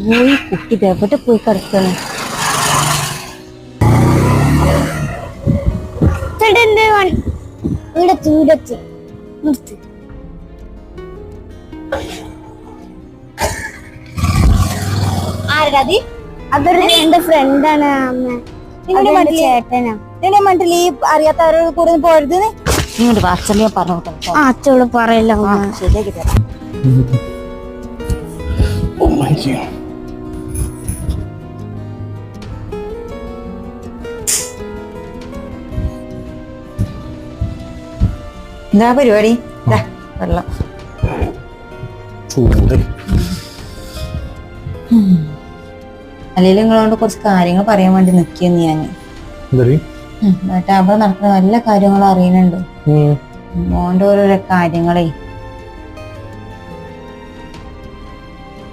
പോയി കുട്ടി ഇത് എവിടെ പോയി കിടക്കണം? ഇവിടെ ചൂടത്ത് നിർത്ത്. ആരുടെ അതൊരു എന്റെ ഫ്രണ്ടാണ് അമ്മ. നിങ്ങളുടെ അതെന്റെ മണ്ടിൽ ചേട്ടനാ. നിന്റെ മണ്ടിൽ ഈ അറിയാത്തവരോട് കൂടെ പോരുത് നിങ്ങളുടെ വാട്സപ്പിൽ ഞാൻ പറഞ്ഞു ആ അച്ചോട് പറയില്ല ശരിയാക്കി തരാം. എന്താ പരിപാടി. വെള്ളം. ചൂട്. അല്ലെങ്കിൽ നിങ്ങളോട് കുറച്ച് കാര്യങ്ങൾ പറയാൻ വേണ്ടി നിൽക്കുന്നു ഞാൻ. എന്താടി? അവിടെ നടക്കുന്ന നല്ല കാര്യങ്ങൾ അറിയുന്നുണ്ട്. മോന്റെ ഓരോരോ കാര്യങ്ങളെ